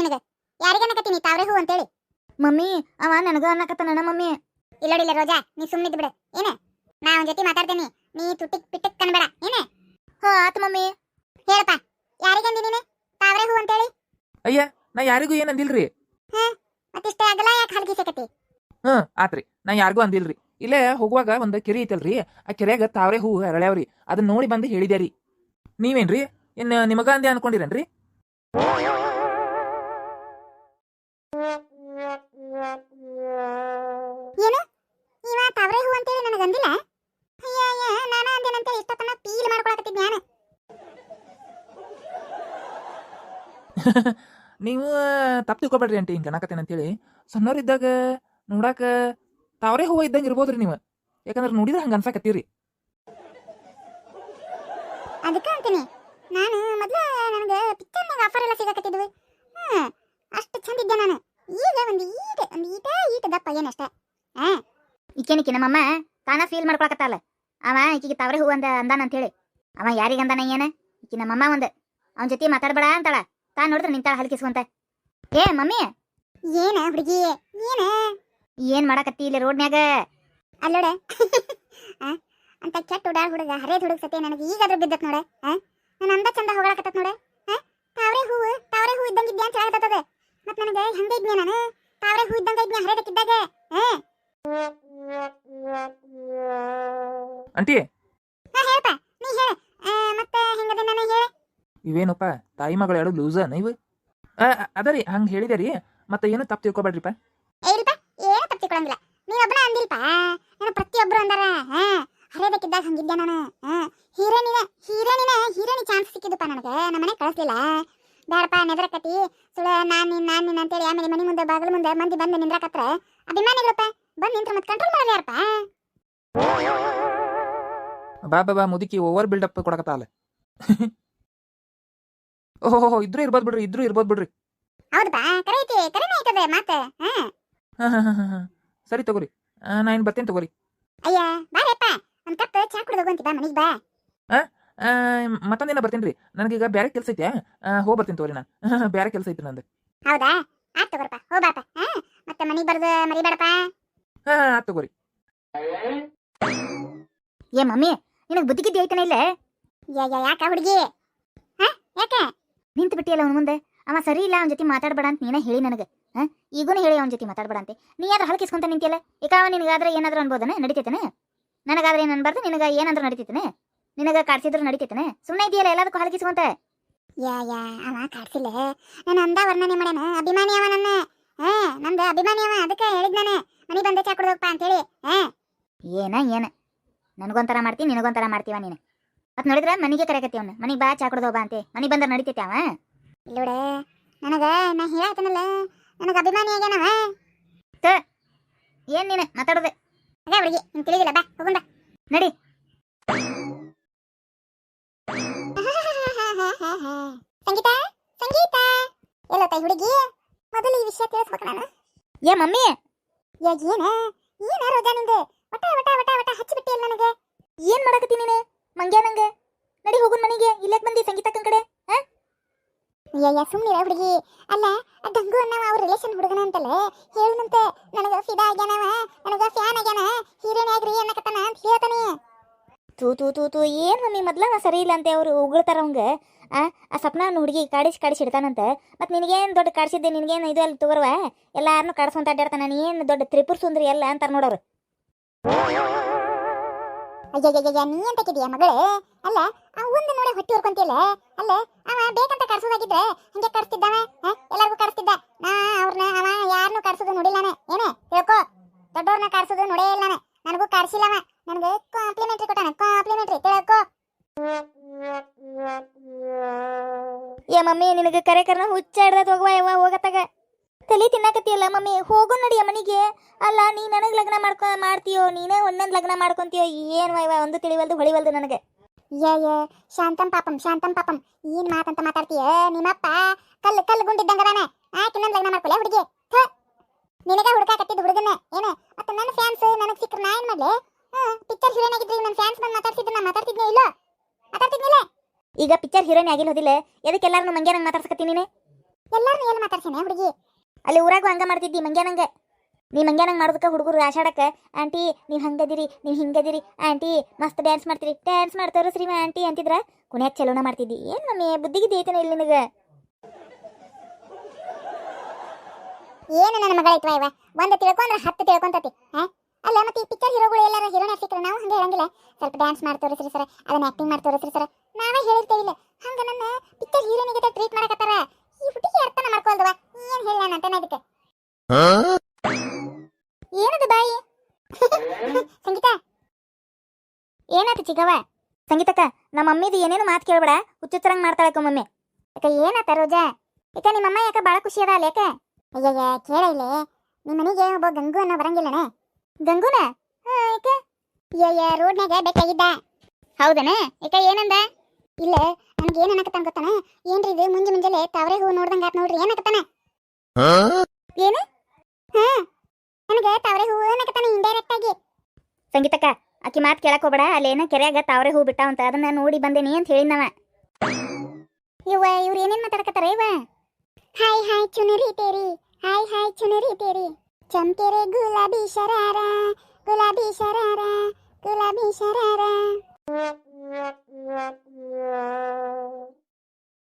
ನಿನಗ? ಯಾರಿಗೆ ಅನ್ನಕತ್ತೀನಿ ತಾವ್ರೆ ಹೂ ಅಂತೇಳಿ? ಮಮ್ಮಿ ಅವ ನನಗ ಅನ್ನಕತ್ತಾನ ಮಮ್ಮಿ. ಇಲ್ಲಡಿಲ್ಲ ರೋಜಾ ನೀ ಸುಮ್ಮನಿದ್ ಬಿಡು. ಏನೇ? ನಾ ಅವನ ಜೊತೆ ಮಾತಾಡ್ತೇನೆ. ನೀ ತುಟಿಕ್ ಪಿಟ್ಟಕ್ ಕನ್ಬೇಡ. ಏನೇ? ಹಾ ಆತ್ ಮಮ್ಮಿ. ಹೇಳಪ್ಪ ಯಾರಿಗಂದಿ ನೀನೆ? ತಾವ್ರೆ ಹೂ ಅಂತೇಳಿ? ಅಯ್ಯ ನಾ ಯಾರಿಗೂ ಏನ್ ಅಂದಿಲ್ರಿ? ಮತ್ತಿಷ್ಟೇ ಆಗಲ್ಲ ಯಾಕೆ ಸಿಕ್ಕತಿ ಹ್ಮ್ ಆತ್ರಿ ನಾ ಯಾರಿಗೂ ಅಂದಿಲ್ರಿ. ಇಲ್ಲೇ ಹೋಗುವಾಗ ಒಂದ್ ಕೆರೆ ಐತಲ್ರಿ ಆ ಕೆರೆಯಾಗ ತಾವ್ರೆ ಹೂ ಅರಳ್ಯಾವ್ರಿ. ಅದನ್ನ ನೋಡಿ ಬಂದು ಹೇಳಿದ್ಯಾರಿ. ನೀವೇನ್ರಿ? ಇನ್ ನಿಮಗ ಅಂದೆ ಅನ್ಕೊಂಡಿರೇನ್ರಿ? ನೀವು ತಪ್ಪು ತಿಳ್ಕೊಬೇಡ್ರಿ ಅಂಟಿ ಹಿಂಗೆ ಅನ್ನಕತ್ತೇನೆ ಅಂತೇಳಿ. ಸಣ್ಣವ್ರಿದ್ದಾಗ ನೋಡಾಕ ತಾವ್ರೆ ಹೂವು ಇದ್ದಂಗೆ ಇರ್ಬೋದ್ರಿ ನೀವು. ಯಾಕಂದ್ರೆ ನೋಡಿದ್ರೆ ಹಂಗೆ ಅನ್ಸಾಕತ್ತೀರಿ. ಅದಕ್ಕೆ ಅಂತೀನಿ. ನಾನು ಮೊದಲು ನನಗೆ ಪಿಕ್ಚರ್ನಾಗ ಆಫರ್ ಎಲ್ಲ ಸಿಗಕತ್ತಿದ್ವಿ. ಹ್ಞೂ ಅಷ್ಟು ಚಂದ ಇದ್ದೆ ನಾನು. ಈಗ ಒಂದು ಈಟ ಒಂದು ಈಟ ಈಟ ದಪ್ಪ ಏನಷ್ಟೇ ಹಾ ಈಕೇನಿಕ್ಕಿ ನಮ್ಮಮ್ಮ ತಾನ ಫೀಲ್ ಮಾಡ್ಕೊಳಕತ್ತಾಳ. ಅವ ಈಕಿಗೆ ತವರೆ ಹೂ ಅಂದ ಅಂದಾನ ಅಂತೇಳಿ. ಅವ ಯಾರಿಗ ಅಂದಾನ ಏನ? ಈಕಿ ನಮ್ಮಮ್ಮ ಒಂದು. ಅವನ ಜೊತೆ ಮಾತಾಡ್ಬೇಡ ಅಂತಾಳ. ತಾ ನೋಡಿದ್ರೆ ನಿಂತಾಳ ಹಲ್ಕಿಸ್ಕೊಂತ ಏ ಮಮ್ಮಿ? ಏನ ಹುಡುಗಿ? ಏನ? ಏನ್ ಮಾಡಾಕತ್ತಿ ಇಲ್ಲಿ ರೋಡ್ನ್ಯಾಗ ಅಲ್ಲೋಡ ಆ, ಅಂತ ಕೆಟ್ಟ ಉಡಾಳ್ ಹುಡುಗ ಹರೇದ್ ಹುಡುಗ ಸತಿ ನನಗೆ ಈಗಾದ್ರೂ ಬಿದ್ದತ್ ನೋಡ. ನಾನು ಅಂದ ಚಂದ ಹೊಗಳಕತ್ತತ್ ನೋಡ. ತಾವ್ರೆ ಹೂವು ತಾವ್ರೆ ಹೂ ಇದ್ದಂಗೆ ಇದ್ದೆ ಅಂತ ಹೇಳಕತ್ತದ. ಮತ್ ನನಗೆ ಹಂಗ ಇದ್ನೆ ನಾನು? ತಾವ್ರೆ ಹೂ ಇದ್ದಂಗ ಇದ್ನೆ ಹರೇದಕ್ಕಿದ್ದಾಗ ಹಾ ಅಂಟಿ ಹಾ ಹೇಳಪ್ಪ ನೀ ಹೇಳ ಆ, ಮತ್ತೆ ಹೆಂಗದ ನಾನು ಹೇಳ ಇವೇನಪ್ಪ ತಾಯಿ ಮಗಳು ಎರಡು ಲೂಸ ನೀವು ಅದರಿ ಹಂಗೆ ಹೇಳಿದೆ ರೀ. ಮತ್ತೆ ಏನು ತಪ್ಪು ತಿಳ್ಕೊಬೇಡ್ರಿಪ್ಪ? ಏ ಇಲ್ಪ ಏನು ತಪ್ಪಿಕೊಳ್ಳಂಗಿಲ್ಲ ನೀವ್ ಒಬ್ಬನ ಅಂದಿಲ್ಪ ನಾನು ಪ್ರತಿಯೊಬ್ರು ಅಂದಾರ. ಹಾ ಹರಿಯದಕ್ಕಿದ್ದಾಗ ಹಂಗಿದ್ದೆ ನಾನು? ಹೀರೋನಿನ ಹೀರೋನಿನ ಹೀರೋನಿ ಚಾನ್ಸ್ ಸಿಕ್ಕಿದಪ್ಪ ನನಗೆ. ನಮ್ಮನೆ ಕಳಿಸ್ಲಿಲ್ಲ. ಬೇಡಪ್ಪ ನೆದರಕತಿ ಸುಳ ನಾನು ನೀನ್ ನಾನು ನೀನ್ ಅಂತೇಳಿ ಆಮೇಲೆ ಮನೆ ಮುಂದೆ ಬಾಗಿಲು ಮುಂದೆ ಮಂದಿ ಬಂದು ನಿಂದ್ರಕತ್ರ. ಅಭಿಮಾನಿಗಳಪ್ಪ ಬಂದು ನಿಂತ್ರ ಮತ್ತೆ ಕಂಟ್ರೋಲ್ ಮಾಡೋದು ಯಾರಪ್ಪ? ಬಾ ಬಾ ಬಾ ಮುದುಕಿ ಓವರ್ ಬಿಲ್ಡಪ್ ಕೊಡಕತ್ತಾಲ ಓಹೋ ಇದ್ರೂ ಇರ್ಬೋದು ಬಿಡ್ರಿ ಇದ್ರೂ ಇರ್ಬೋದು ಬಿಡ್ರಿ. ಹೌದಪ್ಪ ಕರೆ ಐತಿ ಕರೆನೇ ಐತದೆ ಮಾತ ಹಾ. ಹಾಂ ಹಾಂ ಹಾಂ ಹಾಂ ಸರಿ ತಗೋರಿ. ಆ, ನಾ ಏನು ಬರ್ತೇನೆ ತಗೋರಿ. ಅಯ್ಯ ಬಾರಪ್ಪ ಒಂದ್ ಕಪ್ ಚಾ ಕುಡ್ದು ಹೋಗಂತಿ ಬಾ ಮನಿಗ್ ಬಾ. ಆ, ಮತ್ತೊಂದಿನ ಬರ್ತೀನಿ ರೀ ನನಗೀಗ ಬೇರೆ ಕೆಲಸ ಐತೆ ಹೋಗಿ ಬರ್ತೀನಿ ತಗೋರಿ ನಾನು ಬೇರೆ ಕೆಲಸ ಐತಿ ನಂದು. ಹೌದಾ? ಆತ್ ತಗೋರಪ್ಪ ಹೋಗ್ಬಾಪ ಹಾ. ಮತ್ತೆ ಮನಿಗ್ ಬರ್ದು ಮರಿಬೇಡಪ್ಪ. ಹಾಂ ಆತ್ ತಗೋರಿ. ಏ ಮಮ್ಮಿ ನಿನಗ್ ಬುದ್ಧಿ ಗಿದ್ದಿ ಐತನ ಇಲ್ಲ? ಯಾ ಯಾ ಯಾಕ ಹುಡುಗಿ? ಹಾ ಯಾಕೆ? ನಿಂತು ಬಿಟ್ಟಿಯಲ್ಲ ಅವನ ಮುಂದೆ? ಅವ ಸರಿ ಇಲ್ಲ ಅವನ ಜೊತೆ ಮಾತಾಡಬೇಡ ಅಂತ ನೀನೇ ಹೇಳಿ ನನಗೆ. ಆ ಈಗೂನು ಹೇಳಿ ಅವನ ಜೊತೆ ಮಾತಾಡಬೇಡ ಅಂತೆ ನೀ ಯಾರು ಹಳಕಿಸ್ಕೊಂತ ನಿಂತಿಯಲ್ಲ? ಈಗ ಅವ ನಿನಗಾದ್ರೆ ಏನಾದ್ರೂ ಅನ್ಬೋದನ? ನಡಿತೈತನ? ನನಗಾದ್ರೆ ಏನು ಅನ್ಬಾರ್ದು? ನಿನಗ ಏನಂದ್ರೆ ನಡಿತೈತನ? ನಿನಗ ಕಾಡ್ಸಿದ್ರು ನಡಿತೈತನ? ಸುಮ್ಮನೆ ಇದೆಯಲ್ಲ ಎಲ್ಲದಕ್ಕೂ ಹಳಕಿಸ್ಕೊಂತ? ಯಾ ಯಾ ಅವ ಕಾಡ್ಸಿಲ್ಲ. ನಾನು ಅಂದ ವರ್ಣನೆ ಮಾಡ್ಯಾನ. ಅಭಿಮಾನಿ ಅವ ನನ್ನ. ಹಾ? ನಂದು ಅಭಿಮಾನಿ ಅವ ಅದಕ್ಕೆ ಹೇಳಿದ್ ನಾನು ಮನಿ ಬಂದೆ ಚಾ ಹೇಳಿ ಅಂತೇಳಿ. ಹಾ? ಏನ ಏನ? ನನಗೊಂಥರ ಮಾಡ್ತಿ ನಿನಗೊಂಥರ ಮಾಡ್ತೀವ ನೀನು. ಮತ್ ನೋಡಿದ್ರ ಮನಿಗೆ ಕರೆಕತ್ತಿ ಅವ್ನ. ಮನಿಗೆ ಬಾ ಚಾ ಕುಡ್ದೋ ಬಾ ಅಂತೆ. ಮನಿಗೆ ಬಂದ್ರೆ ನಡಿತೈತಿ ಅವ? ಇಲ್ಲೋಡೆ ನನಗ ನಾ ಹೇಳತ್ತನಲ್ಲ ನನಗ ಅಭಿಮಾನಿ ಆಗ್ಯಾನವ ಏನ್ ನೀನು ಮಾತಾಡೋದೆ? ಅದೇ ಹುಡುಗಿ ನಿಂಗೆ ತಿಳಿದಿಲ್ಲ ಬಾ ಹೋಗುಂದ ನಡಿ. ಸಂಗೀತ ಸಂಗೀತ. ಎಲ್ಲ ತಾಯಿ ಹುಡುಗಿ ಮೊದಲು ಈ ವಿಷಯ ತಿಳಿಸ್ಬೇಕು ನಾನು. ಏ ಮಮ್ಮಿ? ಏನ? ಏನ ರೋಜಾ ನಿಂದು? ವಟ ವಟ ವಟ ವಟ ಹಚ್ಚಿಬಿಟ್ಟಿಯಲ್ಲ ನನಗೆ. ಏನ್ ಮಾಡಕತ್ತಿ ನೀನು? ಮಂಗ್ಯ ನಂಗೆ? ನಡಿ ಹೋಗುನ್ ಮನೆಗೆ ಇಲ್ಲಕ್ ಬಂದಿ ಸಂಗೀತ ಕಡೆ ಅಯ್ಯಯ್ಯ ಸುಮ್ಮನೆ ಹುಡುಗಿ. ಅಲ್ಲ ಗಂಗು ಅನ್ನವ ಅವ್ರ ರಿಲೇಷನ್ ಹುಡುಗನ ಅಂತಲ್ಲ ಹೇಳನಂತೆ. ನನಗ ಫಿದಾ ಆಗ್ಯಾನವ, ನನಗ ಫ್ಯಾನ್ ಆಗ್ಯಾನ ಹೀರೋಯಿನ್ ಆಗ್ರಿ ಅನ್ನಕತ್ತಾನ ಅಂತ ಹೇಳ್ತಾನೆ. ತೂ ತೂ ತೂ ತೂ ಏನ್ ಮಮ್ಮಿ ಮೊದ್ಲ ಸರಿ ಇಲ್ಲ ಅಂತೆ ಅವ್ರು ಉಗುಳ್ತಾರ ಅವಂಗ. ಆ ಸಪ್ನ ಹುಡುಗಿ ಕಾಡಿಸಿ ಕಾಡಿಸಿ ಮತ್ತೆ ಮತ್ ನಿನಗೇನು ದೊಡ್ಡ ಕಾಡ್ಸಿದ್ದೆ, ನಿನಗೇನು ಇದು ಅಲ್ಲಿ ತಗೋರ್ವ? ಎಲ್ಲಾರನು ಕಾಡ್ಸ್ಕೊಂತ ಅಡ್ಡಾಡ್ತಾನ ಏನ್ ದೊಡ್ಡ ತ್ರಿಪುರ ಸುಂದರಿ ಎಲ್ಲ ಅಂತಾರೆ ನೋಡೋರು. ಅಯ್ಯಯ್ಯಯ್ಯ ನೀ ಅಂತ ಕಿದಿಯ ಮಗಳೇ. ಅಲ್ಲ, ಆ ಒಂದು ನೋಡಿ ಹೊಟ್ಟಿ ಹೊರ್ಕೊಂತಿಲ್ಲ ಅಲ್ಲ, ಅವ ಬೇಕಂತ ಕರ್ಸೋದಾಗಿದ್ರೆ ಹಿಂಗೆ ಕರ್ಸ್ತಿದ್ದವ? ಎಲ್ಲರಿಗೂ ಕರ್ಸ್ತಿದ್ದ? ನಾ ಅವ್ರನ್ನ ಅವ ಯಾರನ್ನೂ ಕರ್ಸೋದು ನೋಡಿಲ್ಲ ಏನೇ ಹೇಳ್ಕೊ ದೊಡ್ಡವ್ರನ್ನ ಕರ್ಸೋದು ನೋಡೇ ಇಲ್ಲ ನಾನು. ನನಗೂ ಕರ್ಸಿಲ್ಲವ. ನನಗೆ ಕಾಂಪ್ಲಿಮೆಂಟ್ರಿ ಕೊಟ್ಟಾನೆ. ಕಾಂಪ್ಲಿಮೆಂಟ್ರಿ ತಿಳ್ಕೊ. ಏ ಮಮ್ಮಿ, ನಿನಗೆ ಕರೆ ಕರ್ನ ಹುಚ್ಚಾಡ್ದದ್ ಹೋಗುವ ಹೋಗತ್ತಾಗ. ತಲೆ ತಿನ್ನಕತ್ತಿಯಲ್ಲ ಮಮ್ಮಿ? ಹೋಗು ನಡಿಯ ಮನಿಗೆ ಅಲ್ಲ ನೀ ನನಗೆ ಲಗ್ನ ಮಾಡ್ಕೊ ಮಾಡ್ತೀಯೋ? ನೀನೇ ಒಂದೊಂದು ಲಗ್ನ ಮಾಡ್ಕೊಂತೀಯೋ? ಏನು ವೈವ ಒಂದು ತಿಳಿವಲ್ದು ಹೊಳಿವಲ್ದು ನನಗೆ. ಯ ಯೇ ಶಾಂತಂ ಪಾಪಂ ಶಾಂತಂ ಪಾಪಂ. ಏನ್ ಮಾತಂತ ಮಾತಾಡ್ತೀಯ? ನಿಮ್ಮಪ್ಪ ಕಲ್ಲು ಕಲ್ಲು ಗುಂಡಿದ್ದಂಗದಾನೆ ಆಕಿನ್ನೊಂದು ಲಗ್ನ ಮಾಡ್ಕೊಲ್ಲ ಹುಡುಗಿ. ನಿನಗ ಹುಡುಕಾಕತ್ತಿದ್ದು ಹುಡುಗನ. ಏನು? ಮತ್ತೆ ನನ್ನ ಫ್ಯಾನ್ಸ್ ನನಗೆ ಸಿಕ್ಕ್ರ ನಾ ಏನ್ ಮಾಡ್ಲೆ? ಪಿಕ್ಚರ್ ಹೀರೋನ್ ಆಗಿದ್ರೆ ನನ್ನ ಫ್ಯಾನ್ಸ್ ಬಂದು ಮಾತಾಡ್ತಿದ್ದೆ ನಾನು ಮಾತಾಡ್ತಿದ್ನೇ ಇಲ್ಲ? ಮಾತಾಡ್ತಿದ್ನಿಲ್ಲ ಈಗ ಪಿಕ್ಚರ್ ಹೀರೋನ್ ಆಗಿಲ್ಲ ಹೋದಿಲ್ಲ? ಎದಕ್ಕೆ ಎಲ್ಲಾರನ್ನು ಮಂಗ್ಯಾನಂಗೆ ಮಾತಾಡ್ಸಕತ್ತೀನಿ ನೀನೆ? ಎಲ್ಲಾರನ್ನೂ ಏನು ಮಾತಾಡ್ಸೇನೆ ಹುಡುಗಿ? ಅಲ್ಲಿ ಊರಾಗೂ ಹಂಗೆ ಮಾಡ್ತಿದ್ದಿ ಮಂಗ್ಯಾನಂಗೆ ನೀ ಮಂಗ್ಯಾನಂಗ್ ಮಾಡೋದಕ್ಕೆ ಹುಡುಗರು ಆಶಾಡಕ್ಕೆ ಆಂಟಿ, ನೀವು ಹಂಗದಿರಿ, ನೀವು ಹಿಂಗದಿರಿ, ಆಂಟಿ, ಮಸ್ತ್ ಡ್ಯಾನ್ಸ್ ಮಾಡ್ತೀರಿ ಡ್ಯಾನ್ಸ್ ಮಾಡ್ತಾರೋ ಶ್ರೀಮ ಆಂಟಿ ಅಂತಿದ್ರ ಕೊನೆಯ ಚಲೋನ ಮಾಡ್ತಿದ್ದಿ. ಏನು ಮಮ್ಮಿ ಬುದ್ಧಿಗೆ ದೇತನ ಇಲ್ಲಿ ನಿನಗೆ? ಏನು ನನ್ನ ಮಗಳ ಇಟ್ವಾ ಇವ? ಒಂದು ತಿಳ್ಕೊಂಡ್ರೆ ಹತ್ತು ತಿಳ್ಕೊಂತತಿ, ಹಾ? ಅಲ್ಲ, ಮತ್ತೆ ಈ ಪಿಕ್ಚರ್ ಹೀರೋಗಳು ಎಲ್ಲಾರ ಹೀರೋನ ಸಿಕ್ಕರೆ ನಾವು ಹಂಗೆ ಹೇಳಂಗಿಲ್ಲ. ಸ್ವಲ್ಪ ಡ್ಯಾನ್ಸ್ ಮಾಡಿ ತೋರಿಸ್ರಿ ಸರ್ ಅದನ್ನ ಆಕ್ಟಿಂಗ್ ಮಾಡಿ ತೋರಿಸ್ರಿ ಸರ್. ನಾವೇ ಹೇಳಿರ್ತೇವಿಲ್ಲ ಹಂಗ ನನ್ನ ಪಿಕ್ಚರ್ ಹೀರೋನಿಗೆ ಟ್ರೀಟ್ ಮಾಡಕತ್ತಾರ ಈ ಹುಡುಗಿ ಅರ್ಥನ ಮಾಡ್ಕೊಳ್ದವ ಏನ್ ಹೇಳ ನಾನು ಅಂತಾನೆ ಇದಕ್ಕೆ ಏನದು ಬಾಯಿ ಸಂಗೀತ ಏನಾತು ಚಿಕ್ಕವ ಸಂಗೀತಕ್ಕ ನಮ್ಮ ಮಮ್ಮಿದು ಏನೇನು ಮಾತು ಕೇಳ್ಬೇಡ ಹುಚ್ಚುಚ್ಚರಂಗ್ ಮಾಡ್ತಾಳಕ್ಕ ಮಮ್ಮಿ ಯಾಕ ಏನಾತ ರೋಜಾ ಯಾಕ ನಿಮ್ಮಮ್ಮ ಯಾಕ ಬಾಳ ಖುಷಿ ಅದ ಅಲ್ಲ ಯಾಕ ಅಯ್ಯಯ್ಯ ಕೇಳ ಇಲ್ಲಿ ನಿಮ್ಮ ಮನೆಗೆ ಒಬ್ಬ ಗಂಗು ಅನ್ನೋ ಬರಂಗಿಲ್ಲನೆ ಗಂಗುನ ಹಾ ಯಾಕ ಅಯ್ಯಯ್ಯ ರೋಡ್ನಾಗ ಬೇಕಾಗಿದ್ದ ಹೌದನ ಯಾಕ ಏನಂದ ಇಲ್ಲ ನನ್ಗೆ ಏನ್ ಅನ್ನಕತ್ತಾನ ಗೊತ್ತಾನ ಏನ್ರಿ ಇದು ಮುಂಜೆ ಮುಂಜಾನೆ ತಾವರೆ ಹೂ ನೋಡ್ದಂಗ ಆತ್ ನೋಡ್ರಿ ಏನಕತ್ತಾನ ಏನು? ನನಗೆ ತಾವರೆ ಹೂವು ಅನ್ನಕತ್ತಾನ ಇಂಡೈರೆಕ್ಟ್ ಆಗಿ. ಸಂಗೀತಕ್ಕ ಆಕಿ ಮಾತು ಕೇಳಕ್ ಹೋಗ್ಬೇಡ. ಅಲ್ಲೇನ ಕೆರೆಯಾಗ ತಾವರೆ ಹೂ ಬಿಟ್ಟಾವಂತ ಅದನ್ನ ನೋಡಿ ಬಂದೇನಿ ಅಂತ ಹೇಳಿದ್ನವ. ಇವ ಇವ್ರು ಏನೇನ್ ಮಾತಾಡಕತ್ತಾರ ಇವ ಹಾಯ್ ಹಾಯ್ ಚುನರಿ ತೇರಿ. ಹಾಯ್ ಹಾಯ್ ಚುನರಿ ತೇರಿ. ಚಮಕೆರೆ ಗುಲಾಬಿ ಶರಾರ